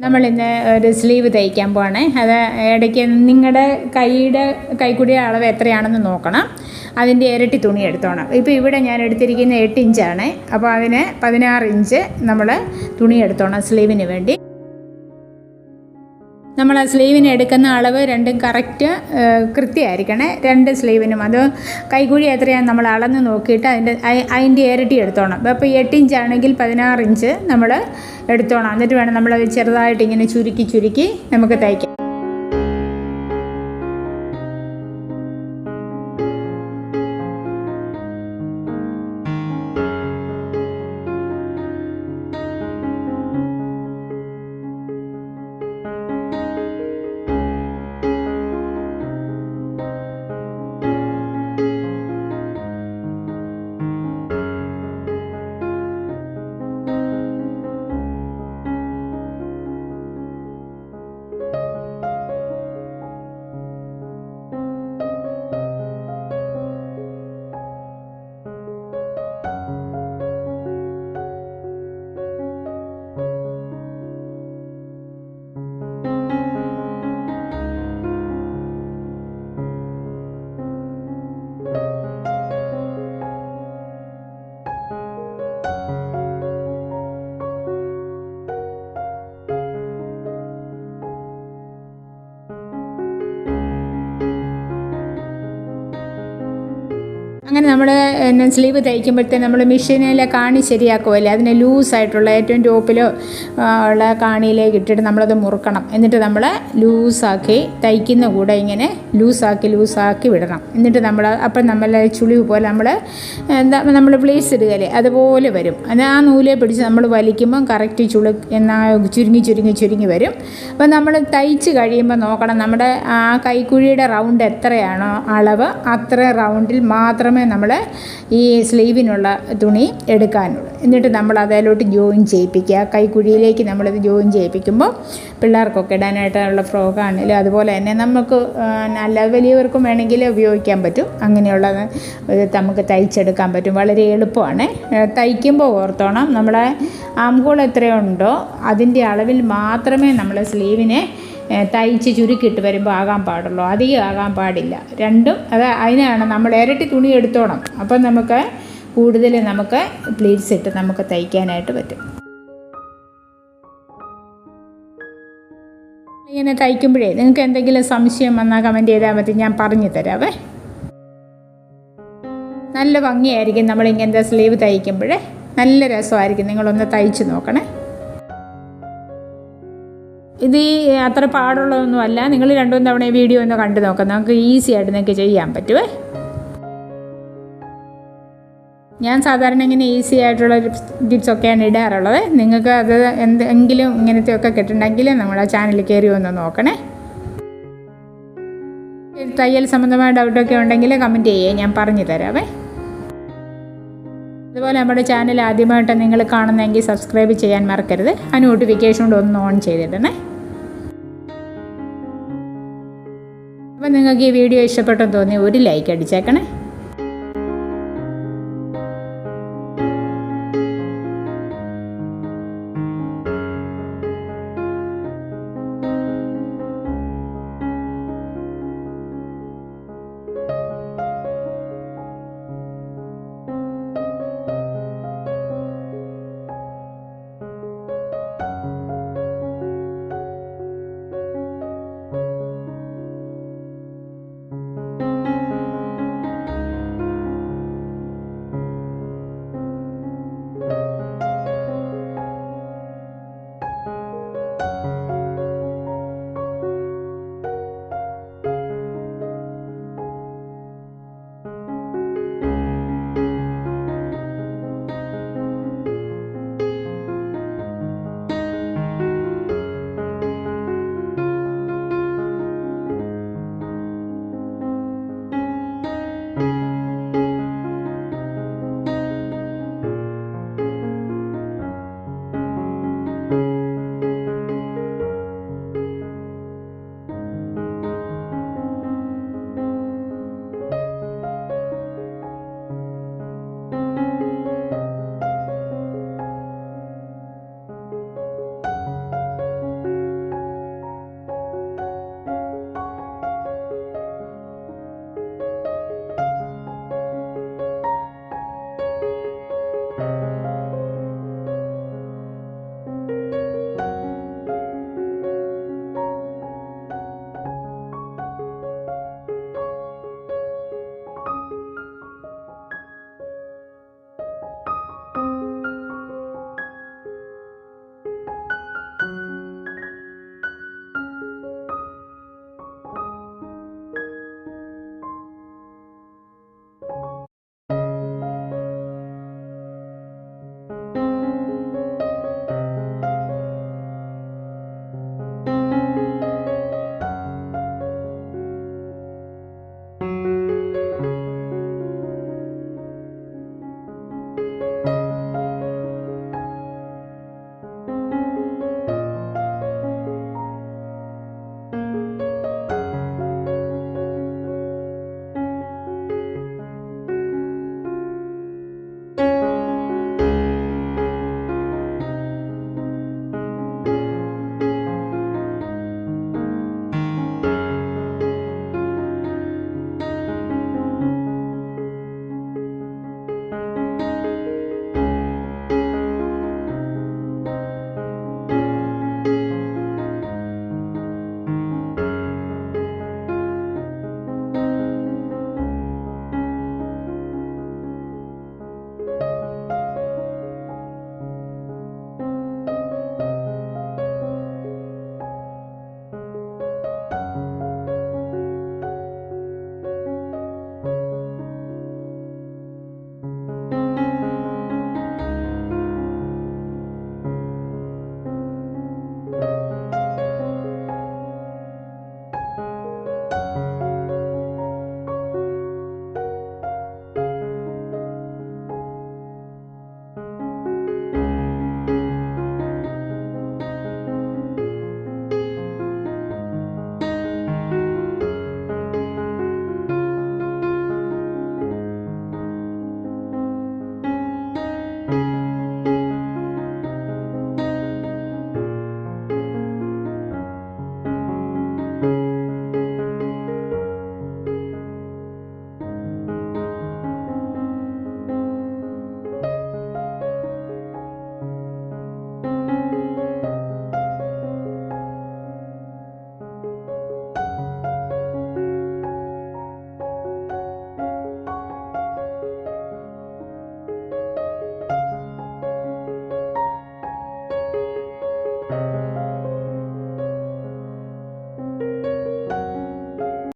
നമ്മളിന്ന് ഒരു സ്ലീവ് തയ്ക്കാൻ പോവാണേ. അത് ഇടയ്ക്ക് നിങ്ങളുടെ കൈയുടെ കൈക്കുടിയുടെ അളവ് എത്രയാണെന്ന് നോക്കണം. അതിന്റെ ഇരട്ടി തുണി എടുത്തോണം. ഇപ്പോൾ ഇവിടെ ഞാൻ എടുത്തിരിക്കുന്ന എട്ട് ഇഞ്ചാണ്. അപ്പോൾ അതിന് പതിനാറ് ഇഞ്ച് നമ്മൾ തുണി എടുത്തോണം സ്ലീവിന് വേണ്ടി. നമ്മൾ ആ സ്ലീവിന് എടുക്കുന്ന അളവ് രണ്ടും കറക്റ്റ് കൃത്യമായിരിക്കണേ. രണ്ട് സ്ലീവിനും. അത് കൈകുഴി എത്രയാണ് നമ്മൾ അളന്ന് നോക്കിയിട്ട് അതിന്റെ അതിന്റെ ഇരട്ടി എടുത്തോണം. അപ്പോൾ എട്ട് ഇഞ്ചാണെങ്കിൽ പതിനാറ് ഇഞ്ച് നമ്മൾ എടുത്തോണം. എന്നിട്ട് വേണം നമ്മൾ ചെറുതായിട്ട് ഇങ്ങനെ ചുരുക്കി ചുരുക്കി നമുക്ക് തയ്ക്കാം. നമ്മൾ പിന്നെ സ്ലീവ് തയ്ക്കുമ്പോഴത്തേ നമ്മൾ മെഷീനിലെ കാണി ശരിയാക്കുമല്ലേ അതിനെ ലൂസായിട്ടുള്ള ഏറ്റവും ടോപ്പിലോ ഉള്ള കാണിയിലേക്ക് ഇട്ടിട്ട് നമ്മളത് മുറുക്കണം. എന്നിട്ട് നമ്മൾ ലൂസാക്കി തയ്ക്കുന്ന കൂടെ ഇങ്ങനെ ലൂസാക്കി ലൂസാക്കി വിടണം. എന്നിട്ട് നമ്മൾ അപ്പം നമ്മൾ ചുളിവ് പോലെ നമ്മൾ എന്താ നമ്മൾ പ്ലേസ് ഇടുകയല്ലേ? അതുപോലെ വരും. അത് ആ നൂലെ പിടിച്ച് നമ്മൾ വലിക്കുമ്പം കറക്റ്റ് ചുളു എന്നാ ചുരുങ്ങി ചുരുങ്ങി ചുരുങ്ങി വരും. അപ്പം നമ്മൾ തയ്ച്ച് കഴിയുമ്പോൾ നോക്കണം. നമ്മുടെ ആ കൈക്കുഴിയുടെ റൗണ്ട് എത്രയാണോ അളവ് അത്ര റൗണ്ടിൽ മാത്രമേ നമ്മൾ ഈ സ്ലീവിനുള്ള തുണി എടുക്കാനുള്ളൂ. എന്നിട്ട് നമ്മൾ അതിലോട്ട് ജോയിൻ ചെയ്യിപ്പിക്കുക. കൈക്കുഴിയിലേക്ക് നമ്മളത് ജോയിൻ ചെയ്യിപ്പിക്കുമ്പോൾ പിള്ളേർക്കൊക്കെ ഇടാനായിട്ടുള്ള ഫ്രോക്കാണെങ്കിലും അതുപോലെ തന്നെ നമുക്ക് നല്ല വലിയവർക്കും വേണമെങ്കിൽ ഉപയോഗിക്കാൻ പറ്റും. അങ്ങനെയുള്ള നമുക്ക് തയ്ച്ചെടുക്കാൻ പറ്റും. വളരെ എളുപ്പമാണ്. തയ്ക്കുമ്പോൾ ഓർത്തോണം. നമ്മുടെ ആംഹോൾ എത്രയുണ്ടോ അതിന്റെ അളവിൽ മാത്രമേ നമ്മൾ സ്ലീവിനെ തയ്ച്ച് ചുരുക്കിയിട്ട് വരുമ്പോൾ ആകാൻ പാടുള്ളൂ. അധികം ആകാൻ പാടില്ല. രണ്ടും അത് അതിനാണ് നമ്മൾ ഇരട്ടി തുണി എടുത്തോണം. അപ്പം നമുക്ക് കൂടുതൽ നമുക്ക് പ്ലീറ്റ്സ് ഇട്ട് നമുക്ക് തയ്ക്കാനായിട്ട് പറ്റും. ഇങ്ങനെ തയ്ക്കുമ്പോഴേ നിങ്ങൾക്ക് എന്തെങ്കിലും സംശയം വന്നാൽ കമന്റ് ചെയ്താൽ മതി. ഞാൻ പറഞ്ഞു തരാവേ. നല്ല ഭംഗിയായിരിക്കും നമ്മൾ ഇങ്ങനത്തെ സ്ലീവ് തയ്ക്കുമ്പോഴേ. നല്ല രസമായിരിക്കും. നിങ്ങളൊന്ന് തയ്ച്ച് നോക്കണേ. ഇത് ഈ അത്ര പാടുള്ളതൊന്നും അല്ല. നിങ്ങൾ രണ്ടു തവണ വീഡിയോ ഒന്ന് കണ്ടു നോക്കാം. നമുക്ക് ഈസി ആയിട്ട് നിങ്ങൾക്ക് ചെയ്യാൻ പറ്റുമേ ഞാൻ സാധാരണ ഇങ്ങനെ ഈസി ആയിട്ടുള്ള ടിപ്സ് ഒക്കെയാണ് ഇടാറുള്ളത്. നിങ്ങൾക്ക് അത് എന്തെങ്കിലും ഇങ്ങനത്തെയൊക്കെ കിട്ടണമെങ്കിൽ നമ്മുടെ ചാനൽ കയറി ഒന്ന് നോക്കണേ. തയ്യൽ സംബന്ധമായ ഡൗട്ടൊക്കെ ഉണ്ടെങ്കിൽ കമന്റ് ചെയ്യേ. ഞാൻ പറഞ്ഞു തരാവേ അതുപോലെ നമ്മുടെ ചാനൽ ആദ്യമായിട്ട് നിങ്ങൾ കാണുന്നെങ്കിൽ സബ്സ്ക്രൈബ് ചെയ്യാൻ മറക്കരുത്. ആ നോട്ടിഫിക്കേഷൻ കൊണ്ട് ഒന്ന് ഓൺ ചെയ്തിടണേ. അപ്പം നിങ്ങൾക്ക് ഈ വീഡിയോ ഇഷ്ടപ്പെട്ടെന്ന് തോന്നി ഒരു ലൈക്ക് അടിച്ചേക്കണേ.